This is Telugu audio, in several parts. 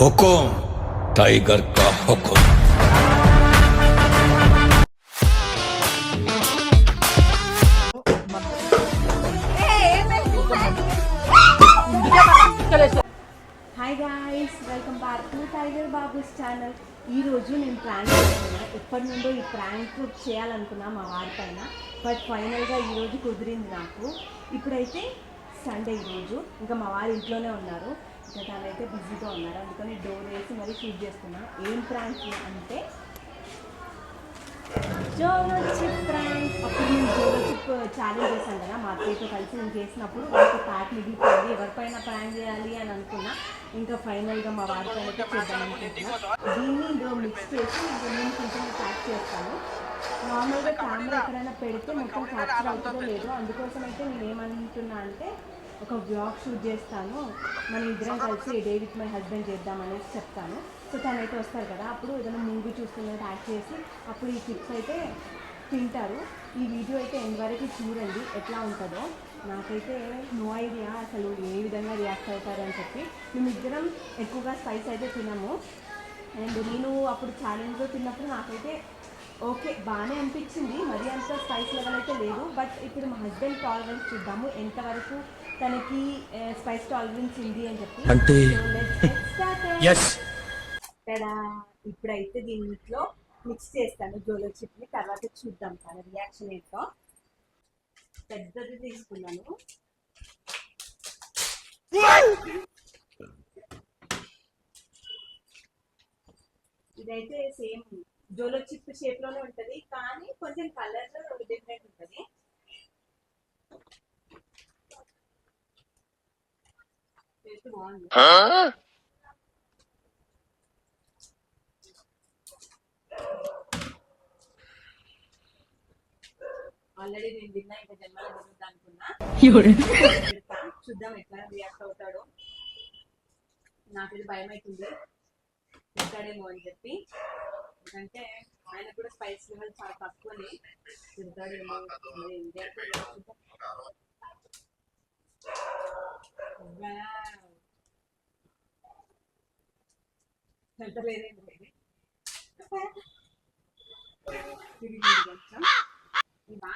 हुकुम टाइगर का हुक्म hi guys welcome back to tiger Babu's channel ఈరోజు నేను ప్రాంక్ చేస్తున్నా ఎప్పటి నుండో ఈ ప్రాంక్ చేయాలనుకున్నా మా వారి పైన బట్ ఫైనల్గా ఈరోజు కుదిరింది నాకు ఇప్పుడైతే సండే ఈరోజు ఇంకా మా వారు ఇంట్లోనే ఉన్నారు ఇంకా అయితే బిజీగా ఉన్నారు అందుకని డోర్ వేసి మరీ షూట్ చేస్తున్నా. ఏం ప్రాంక్ అంటే జోలో చిప్ ప్రాంక్ అప్పుడు నేను జోలో చిప్ ఛాలెంజ్ చేశాను కదా మా అత్తయ్యతో కలిసి నేను చేసినప్పుడు వాళ్ళకి ప్యాక్ మిగిలిపోయింది. ఎవరిపైన ప్రాంక్ చేయాలి అని అనుకున్నా. ఇంకా ఫైనల్గా మా వారి చేద్దాం అనుకుంటున్నా. దీన్ని ఇందులో మిక్స్ చేసి ఇంకా నేను కొంచెం ప్యాక్ చేస్తాను. నార్మల్గా కెమెరా ఎక్కడైనా పెడితే మొత్తం క్యాప్చర్ అవుతుందో లేదో అందుకోసం అయితే నేను ఏమంటున్నా అంటే ఒక బ్లాగ్ షూట్ చేస్తాను. మనం ఇద్దరం కలిసి డే విత్ మై హస్బెండ్ చేద్దామనేసి చెప్తాను. సో తనైతే వస్తారు కదా అప్పుడు ఏదైనా మూవీ చూస్తున్నట్టు యాక్ట్ చేసి అప్పుడు ఈ టిప్స్ అయితే తింటారు. ఈ వీడియో అయితే ఎండ్ వరకు చూడండి ఎట్లా ఉంటుందో. నాకైతే నో ఐడియా అసలు ఏ విధంగా రియాక్ట్ అవుతారు అని చెప్పి. మేమిద్దరం ఎక్కువగా స్పైస్ అయితే తినము. అండ్ నేను అప్పుడు ఛాలెంజ్లో తిన్నప్పుడు నాకైతే ఓకే బాగానే అనిపించింది. మరి అంత స్పైస్ లెవెల్ అయితే లేదు. బట్ ఇప్పుడు మా హస్బెండ్ టాలరెన్స్ చూద్దాము. ఎంతవరకు తనకి స్పైస్ టాలరెన్స్ ఉంది అని చెప్పి. అంటే? ఇక్కడ ఇప్పుడైతే దీంట్లో మిక్స్ చేస్తాను జోలో చిప్ని తర్వాత చూద్దాం తన రియాక్షన్ ఏంటో. పెద్దది తీసుకున్నాను. ఇదైతే సేమ్ జోలో చిప్ షేప్లోనే ఉంటది కానీ కొంచెం కలర్ డిఫరెంట్ ఉంటది టేస్ట్ బాగుంది ఆల్రెడీ నేను తిన్నా ఇంకా జన్మలో తినొద్దు అనుకున్నా చూద్దాం ఎట్లా రియాక్ట్ అవుతాడో నాకైతే భయం అవుతుంది తింటాడేమో అని చెప్పి ఎందుకంటే ఆయన కూడా స్పైస్ లెవెల్ చాలా తక్కువని తింటాడేమో మరి ఏం చేస్తాడో చూద్దాం. Wow. తింటలేదేమో ఇది. తిరిగింది కొంచెం. ఇవా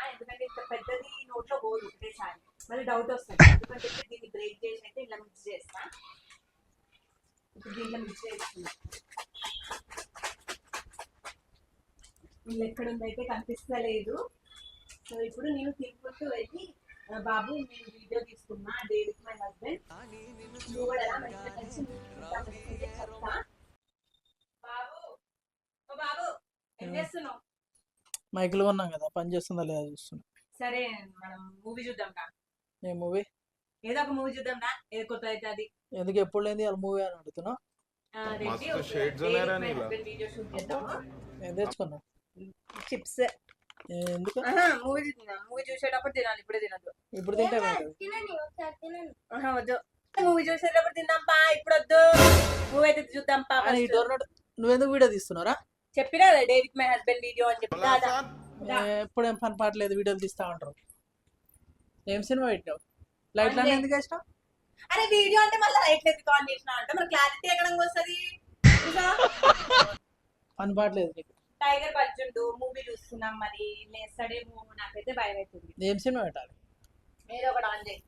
ఎందుకంటే ఇంత పెద్దది నోట్లో పోదు ఒకటేసారి మళ్ళీ డౌట్ వస్తుంది ఎందుకంటే దీన్ని బ్రేక్ చేసి అయితే ఇలా మిక్స్ చేస్తా ఇప్పుడు దీంట్లో మిక్స్ చేస్తున్నా వీళ్ళు ఎక్కడుందైతే కనిపిస్తలేదు సో ఇప్పుడు నేను తిరుపతి వెళ్ళి బాబు నేను వీడియో తీసుకున్నా డేవిడ్ మై హస్బెండ్ నువ్వు కూడా చెప్తా బాబు ఓ బాబు ఏం చేస్తున్నావు మైకులు కొన్నాం కదా పని చేస్తుందా లేదా చూస్తున్నా. సరే మనం మూవీ చూద్దాం రా. ఏ మూవీ ఏదో ఒక మూవీ చూద్దాం రా ఏది కొత్త అయితే అది. ఎందుకు ఎప్పుడు లేని వాళ్ళ మూవీ అని అడుగుతున్నా తెచ్చుకున్నా చిప్స్. ఏ, ఎందుకు? మూవీ తిన్నా మూవీ చూసేటప్పుడు తినాలి ఇప్పుడే తినద్దు. ఇప్పుడు తింటే వద్దు. మూవీ చూసేటప్పుడు తిందాంపా ఇప్పుడు వద్దు మూవీ అయితే డోర్ నోట్ నువ్వెందుకు వీడియో తీస్తున్నారా చెప్పినా డేవిడ్ మై హస్బెండ్ వీడియో అని చెప్పి దాదా ఎప్పుడు ఏం పని పాటలేదు వీడియోలు తీస్తా ఉంటారు. ఏం సినిమా పెట్టావు లైట్లు అన్నీ ఎందుకు వేసినావు? అరే వీడియో అంటే మళ్ళీ లైట్ ఎందుకు ఆన్ చేసిన అంటే మన క్లారిటీ ఎక్కడ వస్తుంది? పని పాటలేదు నీకు. టైగర్ బజ్జుండు మూవీ చూస్తున్నాం మరి. లేస్తాడేమో నాకైతే భయం అవుతుంది ఏం సినిమా పెట్టాలి? మీరు ఒకటి ఆన్ చేయి.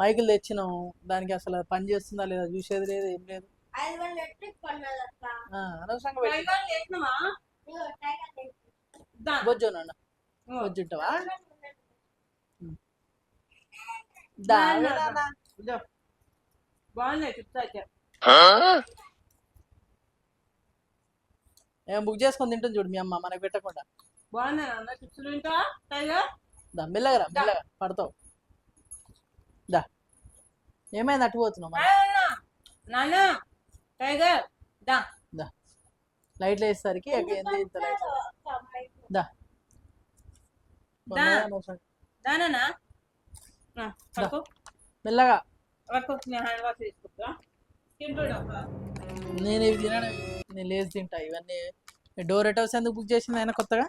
మైకులు తెచ్చినాం దానికి అసలు పని చేస్తుందా లేదా చూసేది లేదు ఏం లేదు. అనవసరంగా. బొజ్జు. బాగున్నాయి ఏం బుక్ చేసుకొని తింటుంది చూడు మీ అమ్మ మనకు పెట్టకుండా. బాగున్నాయి నాన్న? చిప్స్ తింటా టైగర్? దా మెల్లగా రా మెల్లగా. పడతావు. దా. ఏమైంది అటు పోతున్నావు మరి? నాన్న. టైగర్ దా. దా. లైట్లు వేసేసరికి ఎక్క- ఏంది ఇంత లైట్ దా. మెల్లగా. నేను ఇవి తినను. నేను లేచి తింటా. ఇవన్నీ డోర్ ఎట్ హౌస్ ఎందుకు బుక్ చేసింది ఆయన కొత్తగా?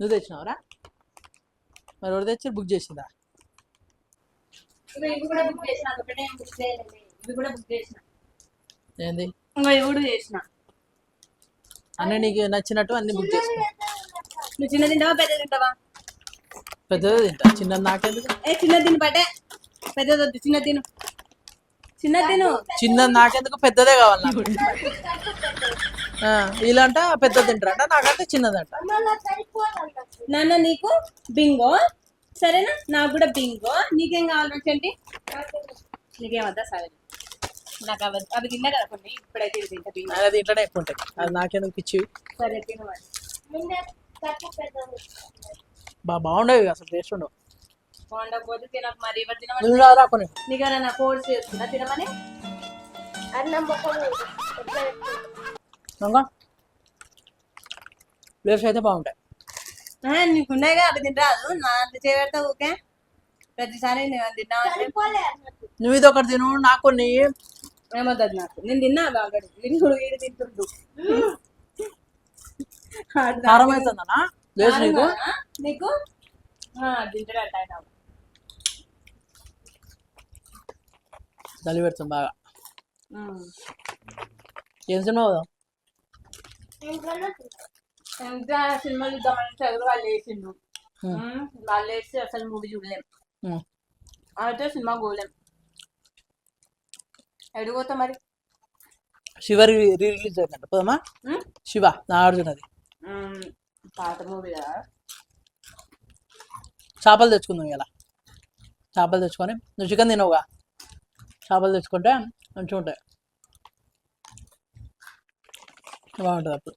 నువ్వు తెచ్చినావరా? మరి ఎవరు తెచ్చి బుక్ చేసిందా? ఇవి కూడా బుక్ చేసిన. ఒకటే బుక్ చేయలేదు. ఇవి కూడా బుక్ చేసిన. ఏంది? ఇవి చేసిన. అన్నీ నీకు నచ్చినట్టు అన్ని బుక్ చేసుకో. నువ్వు చిన్న తింటావా పెద్ద తింటావా? పెద్దది తింటా. చిన్నది నాకెందుకు? ఏ చిన్న తిను పట్టే పెద్దది వద్దు చిన్న తిను. చిన్న తిను. చిన్నది నాకెందుకు? పెద్దదే కావాలి నాకు. వీళ్ళంట పెద్దది తింటారంట. నాకంటే చిన్నదంట. నాన్న నీకు బింగో. సరేనా? నాకు కూడా బింగో. నీకేం కావాలి ఏంటి నీకేం వద్దా సరే నాకు అవి అవి తిన్నా కదా కొన్ని ఇప్పుడైతే ఇది తింటా అది ఇంట్లోనే ఎక్కువ ఉంటాయి. అది నాకెందుకు పిచ్చి సరే తిను మరి. ముందే తక్కువ పెద్దది బా బాగుండేవి అసలు టేస్ట్ ఉండవు. బాగుండకపోతే తినకు మరి ఎవరు తినమని నువ్వు రారా కొన్ని నీకు ఎవరైనా కోర్స్ చేస్తుందా తినమని? అన్నం అయితే బాగుంటాయి. ఆ, నీకు ఉన్నాయిగా అవి తినరాదు. నా అంత చేయబెడతా ఊకే ప్రతిసారి నేను తిన్నావు నువ్వు ఇది ఒకటి తిను నాకు కొన్ని. ఏమవుతుంది నాకు? నేను తిన్నా బాగా వీడు వీడు తింటుండు. నాకు? కారం అవుతుందనా తింటాడట ఆయన. చలి పెడుతుంది బాగా. ఏం సినిమా పోదాం? ఇంట్లోనే తింటాం. ఇంకా సినిమా చూద్దామని చదువు వాళ్ళు వేసిండు వాళ్ళు వేస్తే అసలు మూవీ చూడలేం. అయితే సినిమా పోలేం. ఎడిపోతా మరి? శివ రీ రిలీజ్ అయిందంట. పోదామా? ఉమ్? శివ నాగార్జునది పాత మూవీ కదా? చేపలు తెచ్చుకుందాం ఇలా చేపలు తెచ్చుకొని నువ్వు చికెన్ తినవుగా. చేపలు తెచ్చుకుంటే మంచిగా ఉంటాయి. బాగుంటుంది అప్పుడు.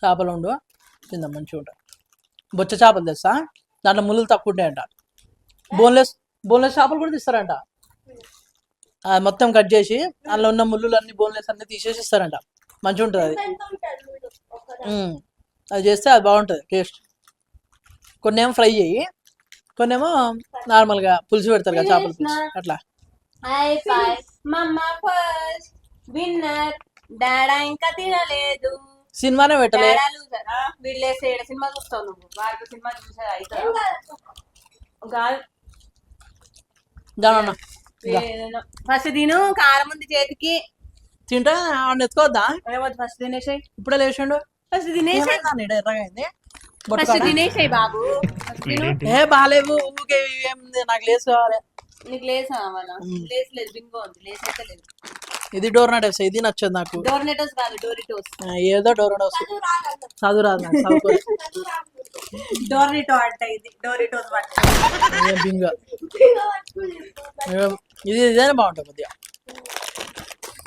చేపలు ఉండు తిందాం మంచిగా ఉంటాయి. బొచ్చ చేపలు తెస్తా. దాంట్లో ముళ్ళు తక్కువ ఉంటాయంట. బోన్లెస్ బోన్లెస్ చేపలు కూడా తీస్తారంట. అది మొత్తం కట్ చేసి అందులో ఉన్న ముళ్ళు అన్ని బోన్లెస్ అన్ని తీసేసి ఇస్తారంట. మంచిగా ఉంటుంది అది. అది చేస్తే అది బాగుంటుంది టేస్ట్. కొన్ని ఏమో ఫ్రై చేయి కొన్ని ఏమో నార్మల్గా పులుసు పెడతారు కదా చేపల పులుసు అట్లా. హై ఫై మమ్మ ఫస్ట్ విన్నర్ డాడా ఇంకా తినలేదు. సినిమానే పెట్టలే. వీళ్ళేసే సినిమా చూస్తావు నువ్వు. సినిమా చూసే దానన్న ఫస్ట్ తిను కారం ఉంది చేతికి. తింటే ఆడ ఎత్తుకోవద్దా ఫస్ట్ తినేసాయి. ఇప్పుడే లేచిండు. ఫస్ట్ తినేసాయి. ఏమైందా నీడ ఎర్రగా అయింది? ఫస్ట్? తినేసాయి బాబు. ఏ బాగాలేవు. ఊకే ఏం నాకు లేసు కావాలి. నీకు లేస్ కావాలా లేస్ లేదు బింగో ఉంది. లేస్ అయితే లేదు. ఇది డోర్ ఇది నచ్చదు నాకు. డోర్నెటోస్ కాదు డోరిటోస్ ఏదో డోర్ చదువు రాదు నాకు చదువుకోలేదు. డోర్నిటో అంట ఇది డోరిటోస్ ఏ బింగ. ఇది ఇదేనే బాగుంటుంది కొద్దిగా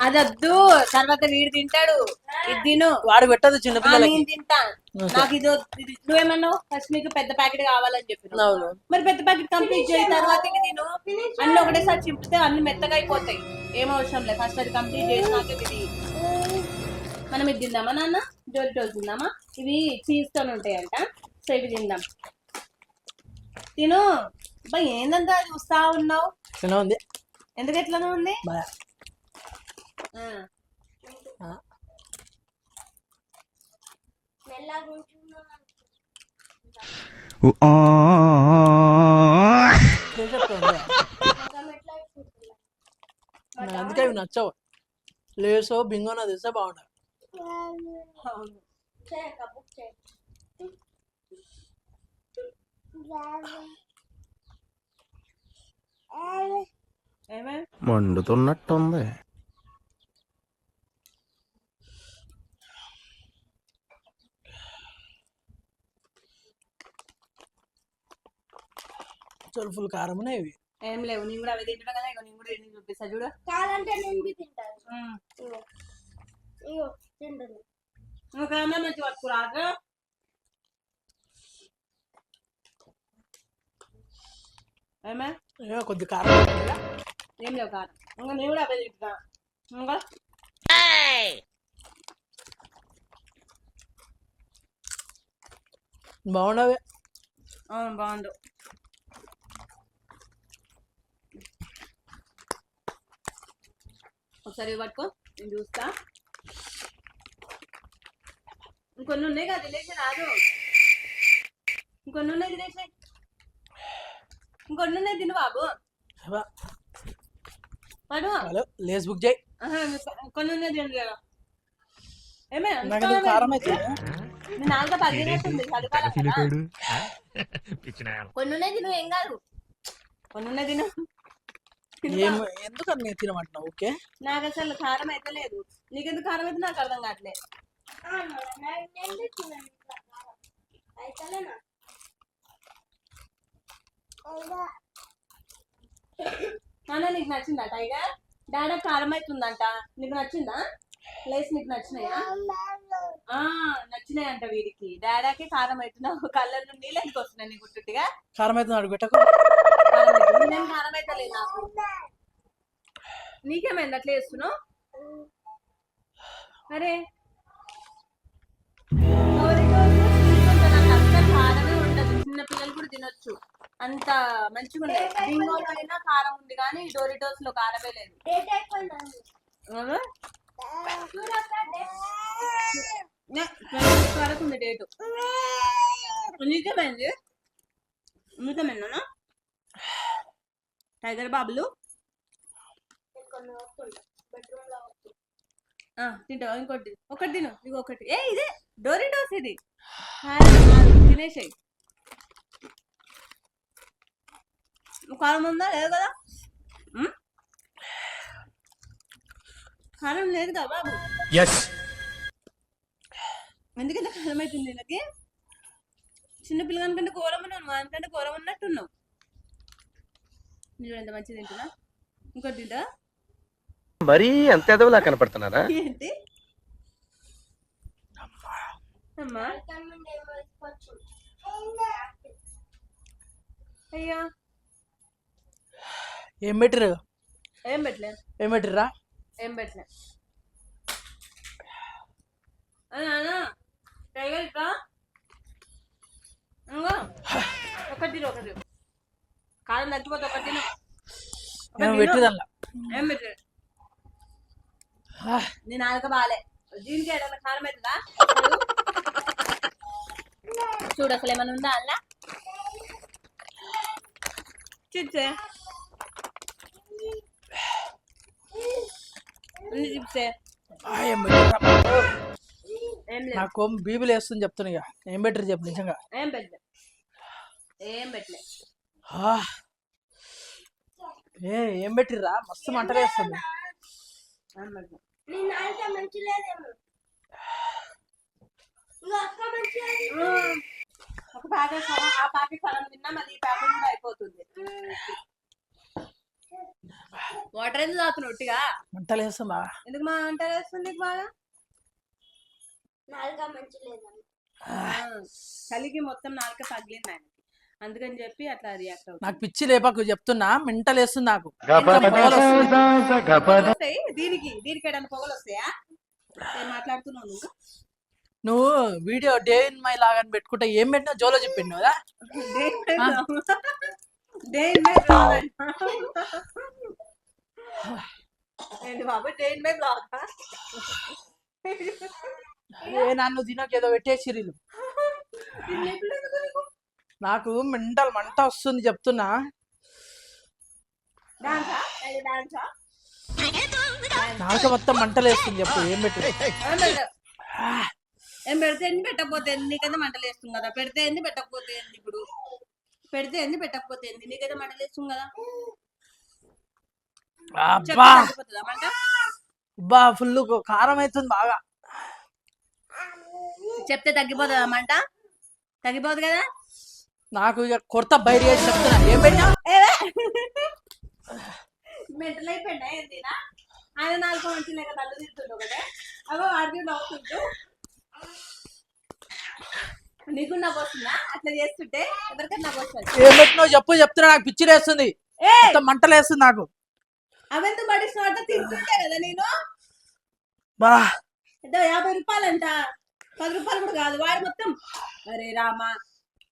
అది వద్దు తర్వాత వీడు తింటాడు. ఇది తిను. వాడు పెట్టదు ఆ, చిన్నపిల్లలకి నేను తింటా. నాకు ఇది వద్దు. ఇది నువ్వేమన్నావు? ఫస్ట్ నీకు పెద్ద ప్యాకెట్ కావాలని చెప్పి అవును. మరి పెద్ద ప్యాకెట్ కంప్లీట్ చేసిన తర్వాత ఇక తిను. అన్ని ఒకటేసారి చింపితే అన్ని మెత్తగా అయిపోతాయి. ఏం అవసరం లేదు. ఫస్ట్ అది కంప్లీట్ చేసినాక ఇది మనం ఇది తిందామా నాన్న? జోలిటోస్ తిందామా? ఇవి చీజ్తో ఉంటాయంట. సో ఇవి తిందాం. తిను. అబ్బా ఏందంతా చూస్తా ఉన్నావు? చిన్న ఉంది ఎందుకు ఎట్లనే ఉంది? బాగా అందుకే ఇవి నచ్చవు. లేసో బింగోనో తెస్తే బాగుంటుంది. మండుతున్నట్టుంది. చాలా ఫుల్ కారం ఉన్నాయి ఇవి. ఏం లేవు నేను కూడా అవి తింటున్నా కదా ఇక నేను కూడా ఎన్ని చూపిస్తా చూడు. కాదంటే నేను తింటాను. ఇగో తింటాను నువ్వు కామా మంచి ఏమే? ఏ, కొద్ది కారం. ఏం లేవు కాదు ఇంకా నేను కూడా అవే తింటున్నా. ఇంకా? బాగుండవి అవును బాగుండు. ఒకసారి పట్టుకో నేను చూస్తా. ఇంకొన్ని ఉన్నాయి కదా తినేసి రాదు ఇంకొన్ని ఉన్నాయి తినేసి ఇంకొన్ని ఉన్నాయి తిను బాబు. పడు. హలో లేస్ బుక్ చేయి. కొన్ని ఉన్నది ఉంది కదా. ఏమే కారం అయితే నీ నాలుక పగిలినట్టుంది. కొన్ని నువ్వు ఏం కాదు. కొన్ని ఉన్నది తిను. ఎందుకని నేను తినమంటున్నావు? ఓకే. నాకు అసలు కారం అయితే లేదు. నీకెందుకు కారం అయితే నాకు అర్థం కావట్లేదు నాన్న నీకు నచ్చిందా టైగర్? డాడా కారం అవుతుందంట నీకు నచ్చిందా? లేస్ నీకు నచ్చినాయా? నచ్చినాయి అంట వీడికి. డాడాకి కారం అవుతున్నావు కళ్ళ నుండి నీళ్ళు ఎందుకు వస్తున్నాయి నీకు గుట్టుగా కారం అయితే అడుగు పెట్టకు. కారం అవుతుంది. నేను కారం అయితే లేదు నాకు నీకేమైంది అట్లా చేస్తున్నావు? అరే. కారమే ఉండదు. చిన్న పిల్లలు కూడా తినొచ్చు. అంత మంచిగా ఉండదు. బింగోలో అయినా కారం ఉంది కానీ డోరిటోస్లో కారమే లేదు. ట్వంటీ వరకు ఉంది డేటు నీకేమైంది నీకేమైందా టైగర్ బాబులు తింటావా ఇంకోటి. ఒకటి తిను. ఇవి ఒకటి. ఏ ఇదే డోరిటోస్ ఇది. కారం కాదు, తినేసేయ్. కారం ఉందా? లేదు కదా? కారం లేదు కదా బాబు? ఎందుకంటే కారం అవుతుంది నాకు చిన్న పిల్లగాని కంటే ఘోరం ఉన్నావు వానికంటే ఘోరం ఉన్నట్టున్నావు నువ్వు ఎంత మంచిగా తింటున్నా ఇంకోటి తింటా? మరీ అంత ఎదవలా కనపడుతున్నారా? ఏంటి? అమ్మా. అయ్యా. ఏం పెట్టిరు ఏం పెట్టలే. ఏం పెట్టిర్రా? ఏం పెట్టలే. అది నాన్న టైగర్ ఇట్లా ఇంకో ఒకటి తిను, ఒకటి. కారం తగ్గిపోతే ఒకటి తిను. ఒకటి ఏం తిను. పెట్టిదల్లా ఏం పెట్టలేదు నీ నాలుక బాలే. దీనికి ఏదైనా కారం అవుతుందా చూడు అసలు ఏమైనా ఉందా అలా చిప్సే చిప్సే నాకు బీబీలు వేస్తుంది చెప్తున్నా ఇక. ఏం పెట్టిరు చెప్పు నిజంగా. ఏం పెట్టలే ఏం పెట్టలే. ఏ ఏం పెట్టిర్రా? మస్తు మంటలు వేస్తుంది. లేదు. ఒక ప్యాకెట్ ఆ ప్యాకెట్ తిన్నా మళ్ళీ ఈ ప్యాకెట్ కూడా అయిపోతుంది. వాటర్ ఎందుకు తాగుతున్నావు ఒట్టిగా మంటలు వేస్తుందా? ఎందుకు మా వంట వేస్తుంది నీకు బాగా? నాలుగా మంచి ఆ, చలికి మొత్తం నాలుక పగిలింది ఆయనకి అందుకని చెప్పి అట్లా రియాక్ట్ అవుతుంది. నాకు పిచ్చి లేపకు చెప్తున్నా మెంటల్ వేస్తుంది నాకు. దీనికి దీనికి ఏడన్నా పొగలు వస్తాయా? ఏం మాట్లాడుతున్నావు నువ్వు? నువ్వు వీడియో డే ఇన్ మై లాగా అని పెట్టుకుంటే ఏం పెట్టినా జోలో చెప్పిండు కదా? డే ఇన్ మై ఏంటి బాబు డే ఇన్ బ్లాగ్? నన్ను తినకు ఏదో పెట్టేసిర్రు నాకు మెంటల్ మంట వస్తుంది చెప్తున్నా. నాకు మొత్తం మంటలు వేస్తుంది చెప్పు ఏం పెట్టు. ఏం పెడితే ఎన్ని పెట్టకపోతే నీకైతే మంటలు వేస్తుంది కదా. పెడితే ఎన్ని పెట్టకపోతే ఇప్పుడు? పెడితే ఎన్ని పెట్టకపోతే నీకైతే మంటలు వేస్తుంది కదా. అబ్బా! ఫుల్ కారం అవుతుంది బాగా. చెప్తే తగ్గిపోతుందా మంట? తగ్గిపోదు కదా? నాకు ఇక కొత్త బయట చేసి చెప్తున్నా. ఏం పెట్టినా? మెంటల్ అయిపోయినా ఏంటినా ఆయన నాలుగు మంచి లేక తల్లు తింటుండు ఒకటే. అగో వాడికి నవ్వుతుంటూ నీకు నవ్వు వస్తుందా? అట్లా చేస్తుంటే ఎవరికైనా నవ్వు వస్తుంది. ఏం పెట్టినావు? చెప్పు చెప్తున్నా. నాకు పిచ్చి వేస్తుంది మొత్తం మంటలు వేస్తుంది నాకు. అవెందుకు పడిస్తున్నట్ట తింటుంటే కదా నేను? బా. యాభై రూపాయలంట. పది రూపాయలు కూడా కాదు వాడు మొత్తం. అరే రామా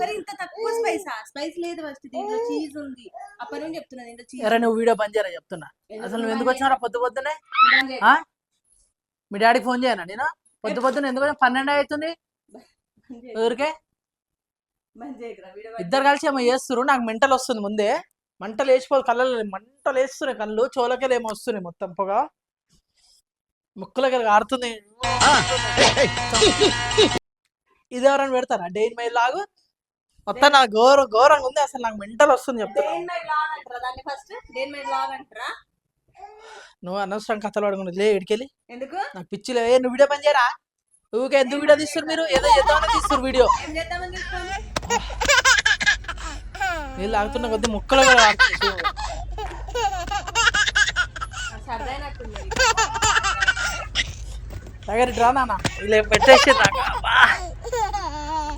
మరి ఇంత తక్కువ స్పైసా స్పైస్ లేదు ఫస్ట్ దీంట్లో చీజ్ ఉంది. అప్పటి నుంచి చెప్తున్నా దీంట్లో చీజ్ ఎరా నువ్వు వీడియో బంద్ చేయరా చెప్తున్నా? అసలు నువ్వు ఎందుకు వచ్చినారా పొద్దు పొద్దునే. ఆ? మీ డాడీకి ఫోన్ చేయనా నేను? పొద్దు పొద్దున ఎందుకు వచ్చావు? పన్నెండు అవుతుంది. ఊరికే? ఇద్దరు కలిసి ఏమో చేస్తున్నారు నాకు మెంటల్ వస్తుంది ముందే. మంటలు వేసిపోదు కళ్ళలో మంటలు వేస్తున్నాయి కళ్ళు చోలకెళ్ళి ఏమో వస్తున్నాయి మొత్తం పొగ. ముక్కులకి ఆడుతుంది ఇది ఎవరైనా పెడతారా? డైన్ మైల్ లాగు? మొత్తం నాకు ఘోర ఘోరంగా ఉంది. అసలు నాకు మెంటల్ వస్తుంది మై మై అంటారా నువ్వు అనవసరం కథలు పడుకున్నది లే ఇడికెళ్ళి. ఎందుకు? నాకు పిచ్చి లే ఏ, నువ్వు వీడియో పని చేయరా? ఊకే ఎందుకు వీడియో తీస్తారు మీరు? ఏదో చేద్దామని తీస్తారు వీడియో. నీళ్ళు ఆగుతున్న కొద్ది ముక్కలు కూడా దగ్గర రా నాన్న. ఇలా పెట్టేసి నాకు.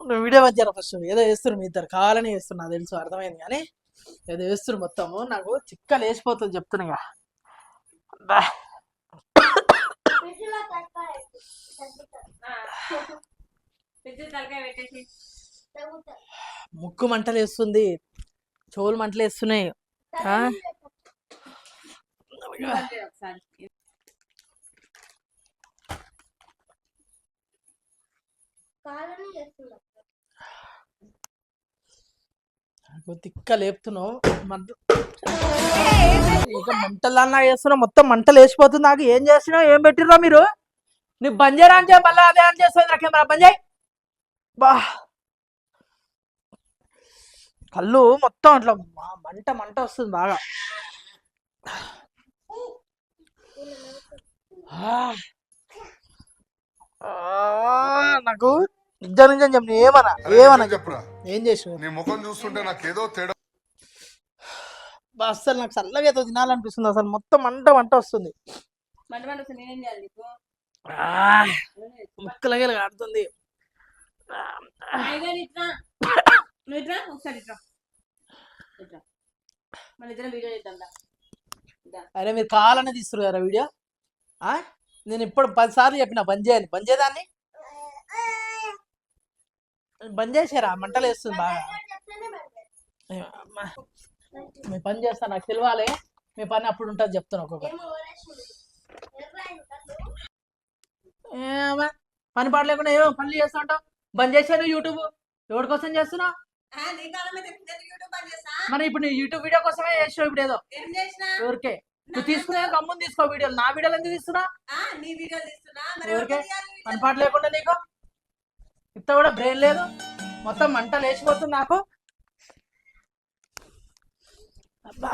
నువ్వు వీడియో మధ్య ఫస్ట్ ఏదో వేస్తున్నారు మీ ఇద్దరు. కావాలని వేస్తున్నా తెలుసు అర్థమైంది. కానీ ఏదో వేస్తున్నారు మొత్తము. నాకు చిక్కలు వేసిపోతుంది చెప్తున్నా ఇక. అబ్బా. ఫ్రిడ్జ్లో తలకాయ తగ్గుతా ఫ్రిడ్జ్ తలకాయ పెట్టేసి తగ్గుతా ముక్కు మంటలు వేస్తుంది. చెవులు మంటలు వేస్తున్నాయి ఆ? బంద్ చేయి ఒకసారి కాలని చేస్తున్నా నాకు తిక్క లేపుతున్నావు. మంట ఇక మంటలన్నా చేస్తున్నావు మొత్తం మంటలు వేసిపోతుంది నాకు. ఏం చేస్తున్నావు? ఏం పెట్టిర్రా మీరు? నువ్వు బంద్ చేయరా అని చెప్పి మళ్ళీ అదే అని చేస్తుంది నాకు ఏమన్నా బంద్ చేయి బా. కళ్ళు మొత్తం అట్లా మంట మంట వస్తుంది బాగా. నాకు నిజం నిజం చెప్పు ఏమన్నా ఏమన్నా చెప్పు. చెప్పురా ఏం నీ ముఖం చూస్తుంటే నాకేదో తేడా బా, అస్సలు నాకు చల్లగా ఏదో తినాలనిపిస్తుంది. అసలు మొత్తం మంట మంట వస్తుంది. మంట మంట వస్తుంది. నేనేం చేయాలి నీకు? ఆ, ముక్కలగే ఆడుతుంది. అరే మీరు కావాలనే తీస్తారు కదా వీడియో? ఆ? నేను ఇప్పుడు పది సార్లు చెప్పిన బంద్ చేయని బంద్ చేయదాన్ని బంద్ చేసారా మంటలు వేస్తుంది బాగా. మీ పని చేస్తా నాకు తెలియాలి మీ పని అప్పుడు ఉంటుంది చెప్తాను ఏమా పని పాట లేకుండా ఏమో పనులు చేస్తా ఉంటావు? బంద్ చేశాను యూట్యూబ్? ఎవరి కోసం చేస్తున్నావు? మరి ఇప్పుడు నీ యూట్యూబ్ వీడియో కోసమే చేసావు ఇప్పుడు ఏదో? ఎవరికే? నువ్వు తీసుకునే గమ్ముని తీసుకో వీడియోలు. నా వీడియోలు ఎందుకు తీస్తున్నా ఆ, నీ వీడియోలు తీస్తున్నా. మరి ఎవరికే? పని పాట లేకుండా నీకు? ఇంత కూడా బ్రెయిన్ లేదు మొత్తం మంట లేచిపోతుంది నాకు అబ్బా.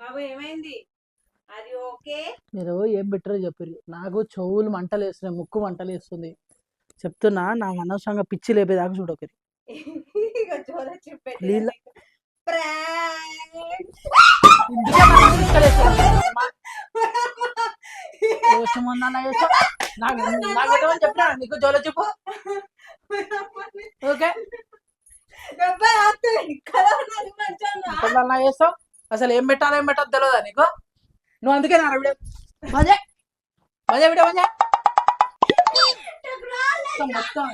బాబు ఏమైంది? అది ఓకే? మీరు ఏం పెట్టారో చెప్పారు నాకు చెవులు మంటలు వేస్తున్నాయి ముక్కు మంటలు వేస్తుంది. చెప్తున్నా నాకు అనవసరంగా పిచ్చి లేపేదాకా చూడకరి ఇందుకే నాకు చెప్పినా జోలో చెప్పు ఓకే? చేస్తావు అసలు ఏం పెట్టాలో ఏం పెట్టాలో తెలియదా నీకు? నువ్వు అందుకే నా వీడియో మజే మజే వీడియో మజే మొత్తం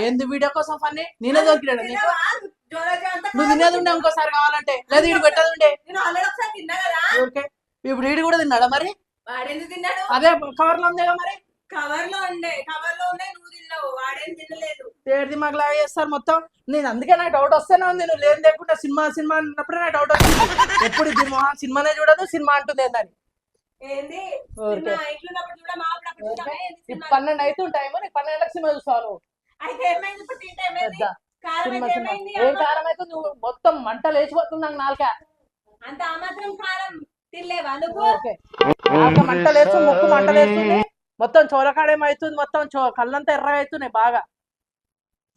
ఏదో వీడియో కోసం ఫన్నీ? నేనే దొరికినాడు నీకు? నువ్వు తినేది ఉండే ఇంకోసారి కావాలంటే. లేదు ఈడు పెట్టదు ఉండే. ఓకే. ఇప్పుడు ఈడు కూడా తిన్నాడా మరి? తిన్నాడు? అదే కవర్లో ఉందేగా మరి? కవర్లో ఉండే కవర్లో ఉన్నాయి నువ్వు తిన్నావు. వాడేం తినలేదు. తేడిది మాకు లాగా చేస్తారు మొత్తం. నేను అందుకే నాకు డౌట్ వస్తేనే ఉంది. నువ్వు లేని లేకుండా సినిమా సినిమా అన్నప్పుడే నాకు డౌట్ వచ్చింది ఎప్పుడు మొహం సినిమానే చూడదు సినిమా అంటుంది ఏందని. Cinema cinema? పన్నెండు అవుతుంది టైం నీకు పన్నెండు సినిమా చూస్తాను కారం అయితే ఏమైంది? ఏం కారం అయితే నువ్వు మొత్తం మంట లేచిపోతుంది నాకు నాలుక. అంత ఆ మాత్రం కారం తినలేవా నువ్వు? నాలుక మంట లేచు ముక్కు మంట లేస్తుంది. మొత్తం చోరకాడేమవుతుంది మొత్తం చో కళ్ళంతా ఎర్రగా అవుతున్నాయి బాగా.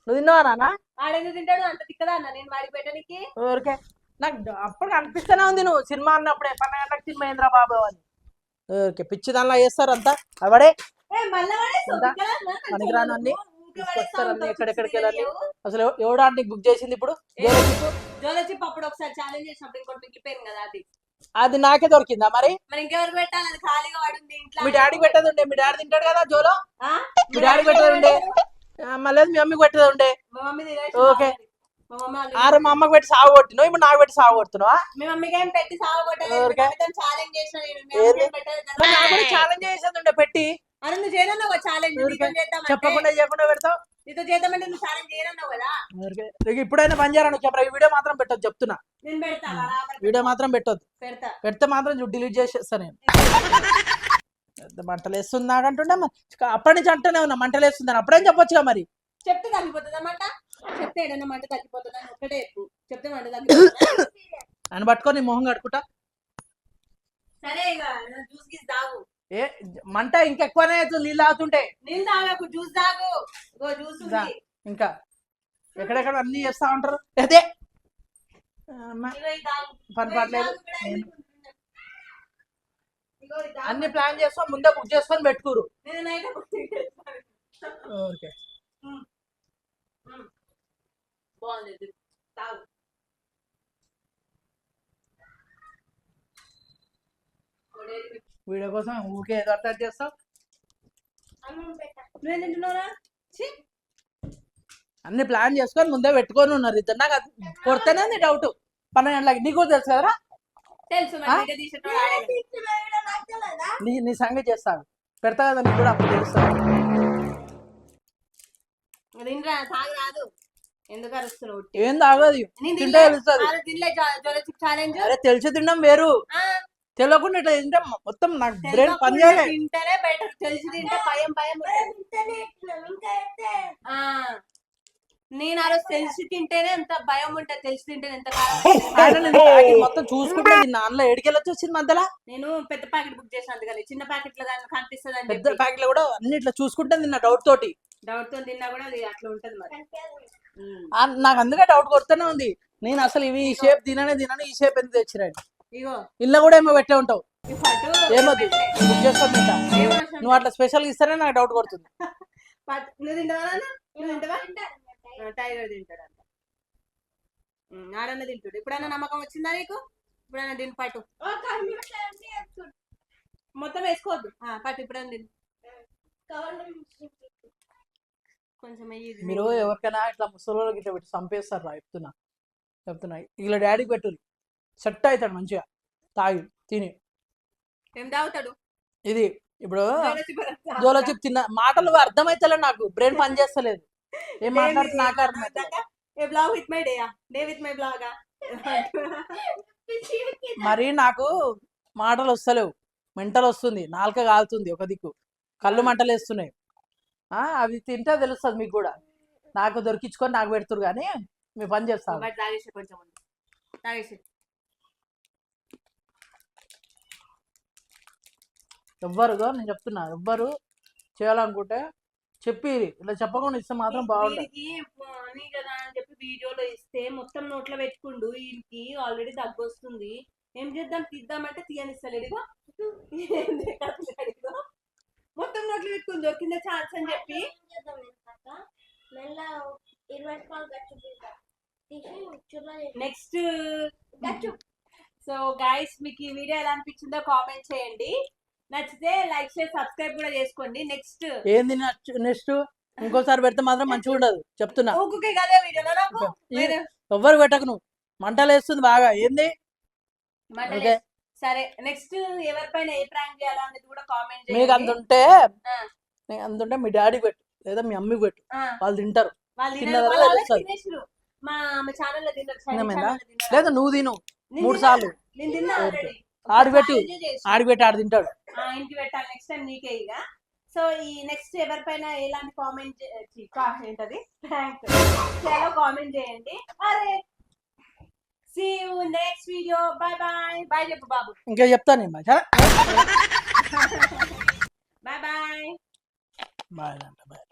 నువ్వు తిన్నావా నాన్న? వాడెందుకు తింటాడు? అంత తిక్కదా అన్న? నేను వాడికి పెట్టడానికి ఊరికే. నాకు అప్పుడు అనిపిస్తూనే ఉంది నువ్వు సినిమా అన్నప్పుడే. పన్నెండు గంటలకు సినిమా ఏంద్రా బాబు అని. ఊరికే. పిచ్చి దానిలో చేస్తారు అంతా. అవడే. పనికిరాను అన్ని ఎక్కడెక్కడికి వెళ్ళాలి. అసలు ఎవ- ఎవడా బుక్ చేసింది ఇప్పుడు? జోలచిప్పు? జోలో చిప్ అప్పుడు ఒకసారి ఛాలెంజ్ చేసినప్పుడు ఇంకోటి మిగిలిపోయింది కదా అది. అది నాకే దొరికిందా మరి? మరి ఇంకెవరికి పెట్టాలి? అది ఖాళీగా వాడుంది ఇంట్లో మీ డాడీకి పెట్టదు ఉండే మీ డాడీ తింటాడు కదా జోలో? మీ డాడీ పెట్టదు ఉండే ఆ, మళ్ళీ మీ మమ్మీ తినేసి ఓకే. ఆరు మా అమ్మకి పెట్టి సాగు కొట్టినావు? ఇప్పుడు నాకు పెట్టి సాగు కొడుతున్నావా? మీ మమ్మీకి ఏం పెట్టి సాగు కొట్టలేదు. ఛాలెంజ్ చేసిన ఛాలెంజ్ చేసేది ఉండే పెట్టి. నువ్వు చేయనన్నావు ఛాలెంజ్ చెప్పకుండా చేయకుండా పెడతావు? నీతో చేద్దామంటే నువ్వు ఛాలెంజ్ చేయనన్నావు కదా? ఇప్పుడైనా పని చేయాలని కెమెరా ఈ వీడియో మాత్రం పెట్టొద్దు చెప్తున్నా. నేను పెడతా వీడియో మాత్రం పెట్టొద్దు. పెడతా. పెడితే మాత్రం డిలీట్ చేసేస్తా నేను. మంటలు వేస్తుంది నాకంటుండే అప్పటి నుంచి అంటూనే ఉన్నా మంటలు వేస్తుంది అప్పుడేం చెప్పొచ్చుగా మరి? చెప్తే తగ్గిపోతుంది అన్నమాట చెప్తే ఏదైనా మంట తగ్గిపోతుంది? అని ఒక్కటే చెప్పు. చెప్తే మంట తగ్గిపోతుంది? అని పట్టుకొని మొహం కడుకుంటా సరే ఇక జ్యూస్ గీస్ తాగు. ఏ మంట ఇంకెక్కువనే అవుతుంది నీళ్ళు అవుతుంటే నీళ్ళు తాగకు జ్యూస్ తాగు. జ్యూస్ ఇంకా. ఎక్కడెక్కడ అన్ని చేస్తా ఉంటారు. అదే. పని పడలేదు. అన్ని ప్లాన్ చేస్తాం ముందే బుక్ చేసుకొని పెట్టుకోరు. ఓకే. బాగుంది ఇది. తాగు. కొడేది. వీడియో కోసం ఊకే ఏదో అర్థం చేస్తావు? నువ్వేం తింటున్నావురా అన్ని ప్లాన్ చేసుకొని ముందే పెట్టుకొని ఉన్నారు ఇద్దరు. నాకు అది కొడితేనే ఉంది డౌట్ పన్నెండు గంటలకి నీకు కూడా తెలుసు కదరా? తెలుసు నీ నీ సంగతి చేస్తాను. పెడతా కదా నీకు కూడా అప్పుడు తెలుస్తాను? ఏం తాగదు. తింటే తినలే. తెలుస్తుంది. అరే తెలిసి తినడం వేరు. తెలియకుండా ఇట్లా తింటే మొత్తం నాకు బ్రెయిన్ పని చేయలే తింటేనే బెటర్. తెలిసి తింటే భయం భయం. ఉంటుంది. ఇంతనే ఎట్టినాం, ఇంకా అయితే. ఆ. నేను ఆ రోజు తెలిసి తింటేనే ఎంత భయం ఉంటుంది తెలిసి తింటేనే ఎంత కారం మొత్తం చూసుకుంటే తిన్నా అందులో ఎడికెళ్ళొచ్చు వచ్చింది మధ్యలో నేను పెద్ద ప్యాకెట్ బుక్ చేసిన అందుకని. చిన్న ప్యాకెట్లో కానీ కనిపిస్తుంది అని పెద్ద ప్యాకెట్లో కూడా అన్ని ఇట్లా చూసుకుంటే తిన్నా డౌట్ తోటి. డౌట్తో తిన్నా కూడా అది అట్లా ఉంటది మరి. నాకు అందుకే డౌట్ కొడుతూనే ఉంది. నేను అసలు ఇవి ఈ షేప్ తిననే తినను ఈ షేప్ ఎందుకు తెచ్చినాడు ఇగో ఇల్లు కూడా ఏమో పెట్టే ఉంటావు. ఏమొద్దు బుక్ చేసుకొని తింటా ఏం అవసరం నువ్వు అట్లా స్పెషల్ ఇస్తేనే నాకు డౌట్ కొడుతుంది నువ్వు తింటావా టైగర్ తింటాడు అంట. ఉమ్, ఆడన్న తింటాడు. ఇప్పుడైనా నమ్మకం వచ్చిందా నీకు? ఇప్పుడైనా దీని పట్టు. మొత్తం వేసుకోవద్దు. ఆ, పట్టు ఇప్పుడైనా మిక్సింగ్. కొంచెం మీరు ఎవరికైనా ఇట్లా ముసలికి ఇట్లా పెట్టి చంపేస్తారు? రా చెప్తున్నా. చెప్తున్నా ఇలా డాడీకి పెట్టు సెట్ అవుతాడు మంచిగా. తాగి తిని. ఏం తాగుతాడు? ఇది ఇప్పుడు. జోలో చెప్పి తిన్న మాటలు అర్థమైతలే నాకు. బ్రెయిన్ పని చేస్తలేదు. ఏం మాట్లాడుతున్నా నాకు అర్థమైతలేదు. ఏ బ్లాగ్ విత్ మై డేయా డే విత్ మై బ్లాగా మరి నాకు మాటలు వస్తలేవు. మెంటల్ వస్తుంది నాలుక కాలుతుంది ఒక దిక్కు. కళ్ళు మంటలు వేస్తున్నాయి. ఆ, అవి తింటే తెలుస్తుంది మీకు కూడా. నాకు దొరికించుకొని నాకు పెడుతురు కానీ మీ పని చేస్తాను బట్ తాగేసి కొంచెం ఉంది. తాగేసి ఎవ్వరుగా నేను చెప్తున్నా ఎవ్వరు చేయాలనుకుంటే చెప్పి ఇలా చెప్పకుండా ఇస్తే మాత్రం బాగుంటుంది అని కదా అని చెప్పి వీడియోలో ఇస్తే మొత్తం నోట్లో పెట్టుకుండు వీడికి ఆల్రెడీ దగ్గు వస్తుంది. ఏం చేద్దాం? తీద్దామంటే తీయనిస్తలేడు. ఇగో. ఏంది అట్లా ఇగో. మొత్తం నోట్లో పెట్టుకుని దొరికిందే ఛాన్స్ అని చెప్పి. నెక్స్ట్ సో గైస్ మీకు ఈ వీడియో ఎలా అనిపించిందో కామెంట్ చేయండి. నచ్చితే లైక్ చేసి సబ్స్క్రైబ్ కూడా చేసుకోండి. నెక్స్ట్ ఏంది నెక్స్ట్ ఇంకోసారి పెడితే మాత్రం మంచిగా ఉండదు. చెప్తున్నా. ఊకుకే కదే వీడియోలో నాకు. వేరే ఎవ్వరు పెట్టకు నువ్వు. మంటలు వేస్తుంది బాగా. ఏంది? మంటలే. సరే. నెక్స్ట్ ఎవరిపైన ఏ ప్రాంక్ చేయాలో అనేది కూడా కామెంట్ మీకు అంత ఉంటే ఆ. నీకు అంత ఉంటే మీ డాడీకి పెట్టు. లేదా మీ అమ్మకి పెట్టు. వాళ్ళు తింటారు. మా ఛానల్లో తిన్నారు. లేదా నువ్వు తిను. మూడు. సార్లు. నేను తిన్నా ఆల్రెడీ ఆడి పెట్టు ఆడి తింటాడు. ఇంటికి పెట్టాలి నెక్స్ట్ టైం నీకే ఇక. సో ఈ నెక్స్ట్ ఎవరిపైన ఎలాంటి కామెంట్ ఏంటది? కామెంట్ చేయండి. అరే see you next video bye bye bye చెప్పు బాబు. ఇంకా చెప్తాను బాయ్ బాయ్ బాయ్ బాయ్